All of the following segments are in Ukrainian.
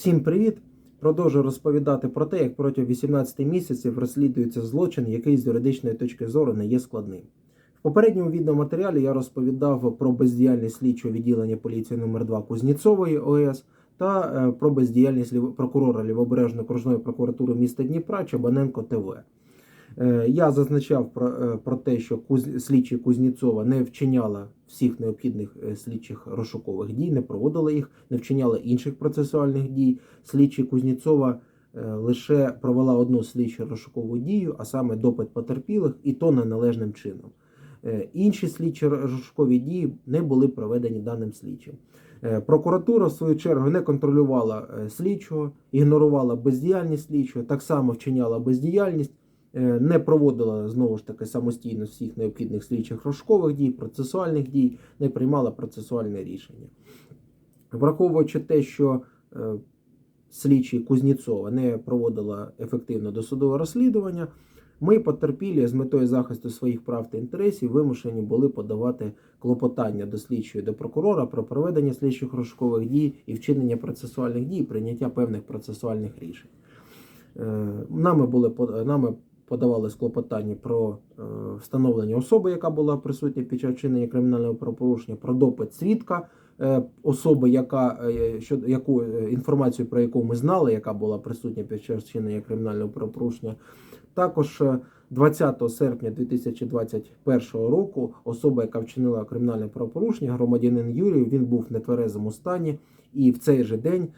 Всім привіт! Продовжую розповідати про те, як протягом 18 місяців розслідується злочин, який з юридичної точки зору не є складним. В попередньому відеоматеріалі я розповідав про бездіяльність слідчого відділення поліції номер 2 Кузніцової ОС та е, про бездіяльність прокурора Лівобережної окружної прокуратури міста Дніпра Чабаненко ТВ. Е, Я зазначав про, е, про те, що Куз... слідчі Кузнєцова не вчиняла всіх необхідних е, слідчих розшукових дій, не проводила їх, не вчиняла інших процесуальних дій. Слідчі Кузнєцова е, лише провела одну слідчу розшукову дію, а саме допит потерпілих, і то неналежним чином. Інші слідчі розшукові дії не були проведені даним слідчим. Прокуратура, в свою чергу, не контролювала слідчого, ігнорувала бездіяльність слідчого, так само вчиняла бездіяльність, не проводила знову ж таки самостійно всіх необхідних слідчих розшукових дій, процесуальних дій, не приймала процесуальне рішення. Враховуючи те, що е, слідчі Кузнєцова не проводила ефективно досудове розслідування, ми потерпілі з метою захисту своїх прав та інтересів вимушені були подавати клопотання до слідчої до прокурора про проведення слідчих розшукових дій і вчинення процесуальних дій, прийняття певних процесуальних рішень. Е, Нами були нами подавалось клопотання про е, встановлення особи, яка була присутня під час вчинення кримінального правопорушення, про допит свідка е, особи, яка е, щодо яку інформацію про яку ми знали, яка була присутня під час вчинення кримінального правопорушення. Також е, 20 серпня 2021 року особа, яка вчинила кримінальне правопорушення, громадянин Юрій, він був в нетверезому стані, і в цей же день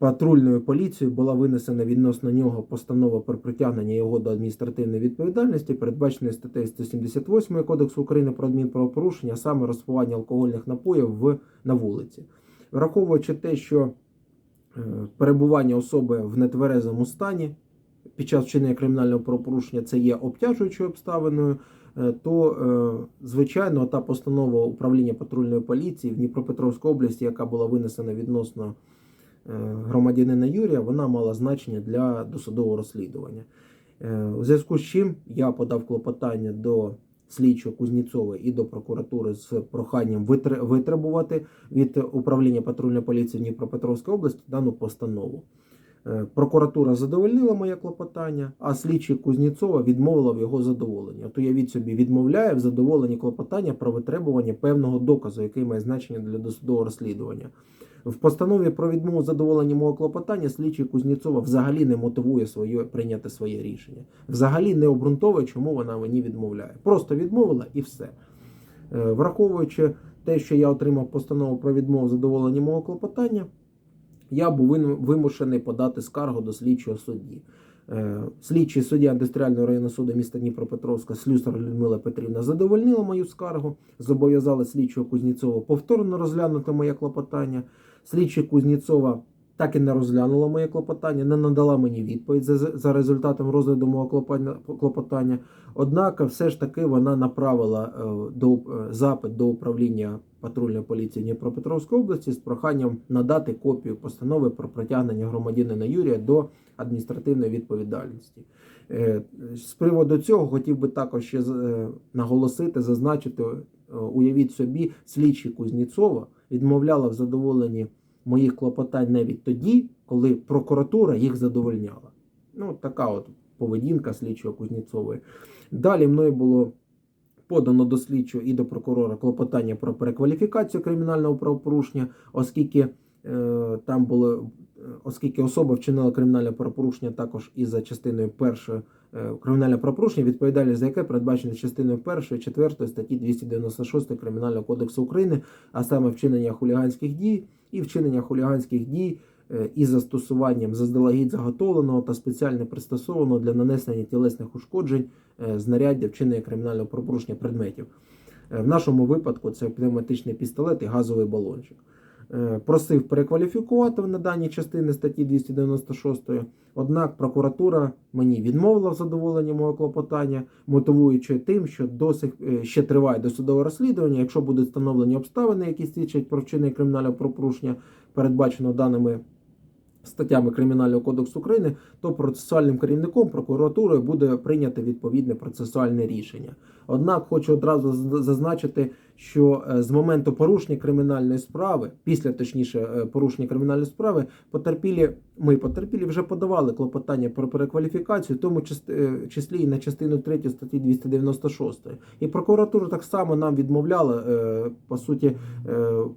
патрульною поліцією була винесена відносно нього постанова про притягнення його до адміністративної відповідальності, передбаченої статтею 178 Кодексу України про адмінправопорушення, саме розпивання алкогольних напоїв в, на вулиці. Враховуючи те, що е, перебування особи в нетверезому стані під час вчинення кримінального правопорушення це є обтяжуючою обставиною, е, то, е, звичайно, та постанова управління патрульної поліції в Дніпропетровській області, яка була винесена відносно громадянина Юрія, вона мала значення для досудового розслідування. Е, У зв'язку з чим я подав клопотання до слідчого Кузнєцова і до прокуратури з проханням витребувати від управління патрульної поліції Дніпропетровської області дану постанову. Е, Прокуратура задовольнила моє клопотання, а слідчий Кузнєцова відмовила в його задоволенні. От уявіть собі, відмовляє в задоволенні клопотання про витребування певного доказу, який має значення для досудового розслідування. В постанові про відмову задоволення мого клопотання слідчий Кузнєцова взагалі не мотивує своє прийняти своє рішення. Взагалі не обґрунтовує, чому вона мені відмовляє. Просто відмовила і все. Е, Враховуючи те, що я отримав постанову про відмову задоволення мого клопотання, я був вимушений подати скаргу до слідчого судді. Е, Слідчий суддя індустріального районного суду міста Дніпропетровська Слюсар Людмила Петрівна задовольнила мою скаргу, зобов'язала слідчого Кузнєцова повторно розглянути моє клопотання. Слідчий Кузнєцова так і не розглянула моє клопотання, не надала мені відповідь за, за результатом розгляду мого клопотання-. Однак, все ж таки вона направила е, до, е, запит до управління патрульної поліції Дніпропетровської області з проханням надати копію постанови про притягнення громадянина Юрія до адміністративної відповідальності. Е, З приводу цього хотів би також ще наголосити, зазначити, уявіть собі, слідчий Кузнєцова відмовляла в задоволенні моїх клопотань навіть тоді, коли прокуратура їх задовольняла. Ну, така от поведінка слідчого Кузнєцової. Далі мною було подано до слідчого і до прокурора клопотання про перекваліфікацію кримінального правопорушення, оскільки е, там було, оскільки особа вчинила кримінальне правопорушення також і за частиною першої е, кримінальне правопорушення, відповідальність за яке передбачена частиною першої, четвертої статті 296 Кримінального кодексу України, а саме вчинення хуліганських дій і вчинення хуліганських дій е, із застосуванням заздалегідь заготовленого та спеціально пристосованого для нанесення тілесних ушкоджень е, знаряддя вчинення кримінального правопорушення предметів. В нашому випадку це пневматичний пістолет і газовий балончик. Е, Просив перекваліфікувати на дані частини статті 296, однак прокуратура мені відмовила в задоволенні мого клопотання, мотивуючи тим, що досить е, ще триває досудове розслідування. Якщо будуть встановлені обставини, які свідчать про вчинення кримінального пропорушення, передбачено даними статтями Кримінального кодексу України, то процесуальним керівником прокуратури буде прийнято відповідне процесуальне рішення. Однак хочу одразу зазначити, що е, з моменту порушення кримінальної справи, після точніше е, порушення кримінальної справи, потерпілі, ми потерпілі вже подавали клопотання про перекваліфікацію, тому е, числі і на частину 3 статті 296. І прокуратура так само нам відмовляла, по суті,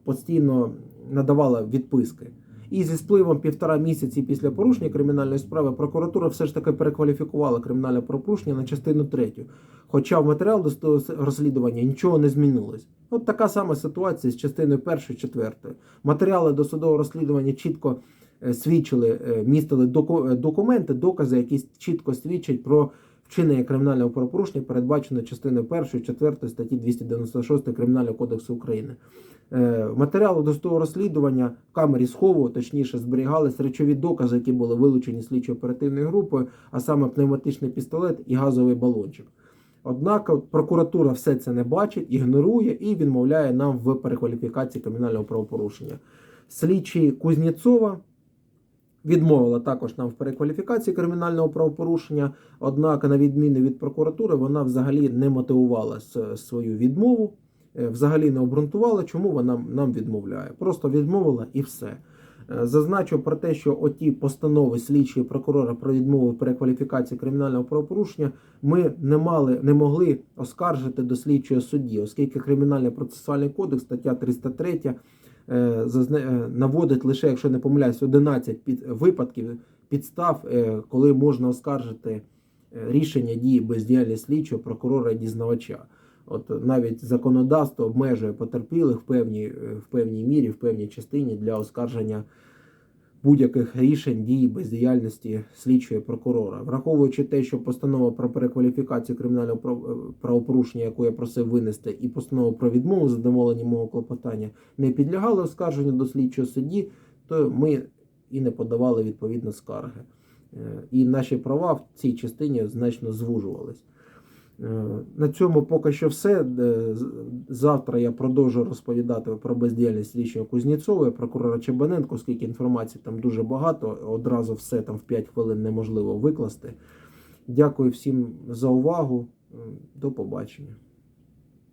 постійно надавала відписки. І зі спливом півтора місяці після порушення кримінальної справи прокуратура все ж таки перекваліфікувала кримінальне правопорушення на частину третю. Хоча в матеріал досудового розслідування нічого не змінилось. От така сама ситуація з частиною першої четвертої. Матеріали досудового розслідування чітко е, свідчили, е, містили е, документи, докази, які чітко свідчать про вчинення кримінального правопорушення, передбаченого частиною першої, четвертої статті 296 Кримінального кодексу України. Е, Матеріали досудового розслідування в камері схову, точніше, зберігались речові докази, які були вилучені слідчо-оперативною групою, а саме пневматичний пістолет і газовий балончик. Однак прокуратура все це не бачить, ігнорує і відмовляє нам в перекваліфікації кримінального правопорушення. Слідчий Кузнєцова відмовила також нам в перекваліфікації кримінального правопорушення. Однак, на відміну від прокуратури, вона взагалі не мотивувала свою відмову, взагалі не обґрунтувала, чому вона нам відмовляє. Просто відмовила і все. Е, Зазначу про те, що оті постанови слідчої прокурора про відмову перекваліфікації кримінального правопорушення ми не мали, не могли оскаржити до слідчого судді, оскільки кримінальний процесуальний кодекс, стаття 303, е, е, наводить лише, якщо не помиляюсь, 11 під, випадків підстав, е, коли можна оскаржити е, рішення дії бездіяльність слідчого прокурора і дізнавача. От навіть законодавство обмежує потерпілих в певній, е, в певній мірі, в певній частині для оскарження будь-яких рішень дії бездіяльності слідчого прокурора, враховуючи те, що постанова про перекваліфікацію кримінального е, правопорушення, яку я просив винести, і постанова про відмову задоволення мого клопотання не підлягали оскарженню до слідчого судді, то ми і не подавали відповідно скарги. Е, І наші права в цій частині значно звужувались. Е, На цьому поки що все. Е, Завтра я продовжу розповідати про бездіяльність слідчого Кузнєцова, прокурора Чебаненко, оскільки інформації там дуже багато, одразу все там в 5 хвилин неможливо викласти. Дякую всім за увагу. До побачення.